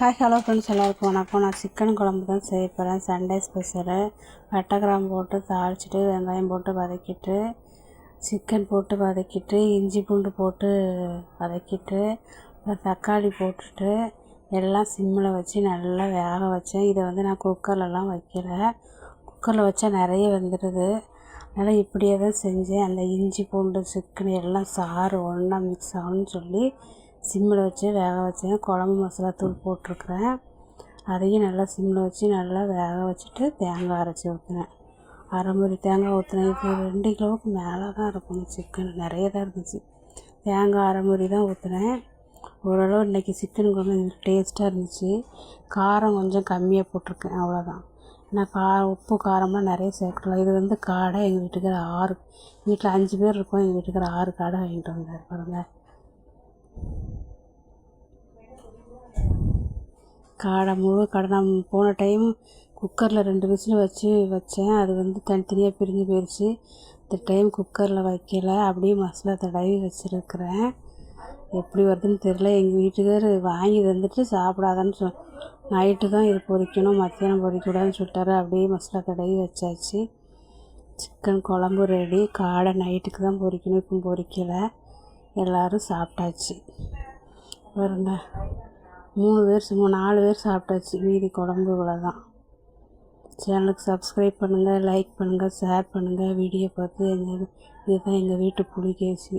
Hi hello friends எல்லாருக்கும் வணக்கம். நான் சிக்கன் குழம்பு தான் செய்ய போகிறேன் சண்டே ஸ்பெஷலு பட்டைக்கிராம்பு போட்டு தாளிச்சிட்டு வெங்காயம் போட்டு வதக்கிட்டு சிக்கன் போட்டு வதக்கிட்டு இஞ்சி பூண்டு போட்டு வதக்கிட்டு அப்புறம் தக்காளி போட்டுட்டு எல்லாம் சிம்மில் வச்சு நல்லா வேக வச்சேன். இதை வந்து நான் குக்கர்லலாம் வைக்கலை. குக்கரில் வச்சா நிறைய வந்துடுது அதனால் இப்படியே தான் செஞ்சேன். அந்த இஞ்சி பூண்டு சிக்கன் எல்லாம் சாறு ஒன்றா மிக்ஸ் ஆகணும்னு சொல்லி சிம்மில் வச்சு வேக வச்சேன். குழம்பு மசாலா தூள் போட்டிருக்குறேன். அதையும் நல்லா சிம்மில் வச்சு நல்லா வேக வச்சுட்டு தேங்காய் அரைச்சி ஊற்றினேன். அரை மூடி தேங்காய் ஊற்றினேன். இப்போ ரெண்டு கிலோவுக்கு மேலே தான் இருக்கும் சிக்கன். நிறைய தான் இருந்துச்சு. தேங்காய் அரை தான் ஊற்றினேன். ஓரளவு இன்றைக்கி சிக்கன் குழம்பு டேஸ்ட்டாக இருந்துச்சு. காரம் கொஞ்சம் கம்மியாக போட்டிருக்கேன். அவ்வளோதான். நான் காரம் உப்பு காரம்லாம் நிறைய சேர்க்கலாம் இது வந்து காடை எங்கள் வீட்டுக்கார ஆறு வீட்டில் அஞ்சு பேர் இருக்கோம். எங்கள் வீட்டுக்கார ஆறு காடை வாங்கிட்டு வந்தார் பாருங்கள் காடை முழு காடை நான் போன டைம் குக்கரில் ரெண்டு விசில் வச்சு வச்சேன். அது வந்து தனித்தனியாக பிரிஞ்சு போயிடுச்சு இந்த டைம் குக்கரில் வைக்கல. அப்படியே மசாலா தடவி வச்சுருக்கிறேன். எப்படி வருதுன்னு தெரில எங்கள் வீட்டுக்கார் வாங்கி தந்துட்டு சாப்பிடாதான்னு சொ நைட்டு தான் இது பொரிக்கணும் மத்தியானம் பொரிக்கக்கூடாதுன்னு சொல்லிட்டாரு. அப்படியே மசாலா தடவி வச்சாச்சு. சிக்கன் குழம்பு ரெடி காடை நைட்டுக்கு தான் பொரிக்கணும் இப்போ பொரிக்கலை எல்லோரும் சாப்பிட்டாச்சு. பாருங்க மூணு பேர் சும்மா நாலு பேர் சாப்பிட்டாச்சு. மீதி குழம்பு இவ்வளோதான் சேனலுக்கு சப்ஸ்கிரைப் பண்ணுங்கள் லைக் பண்ணுங்கள் ஷேர் பண்ணுங்கள் வீடியோ பார்த்து எங்கள் இதுதான் எங்கள் வீட்டு புலிகேசி.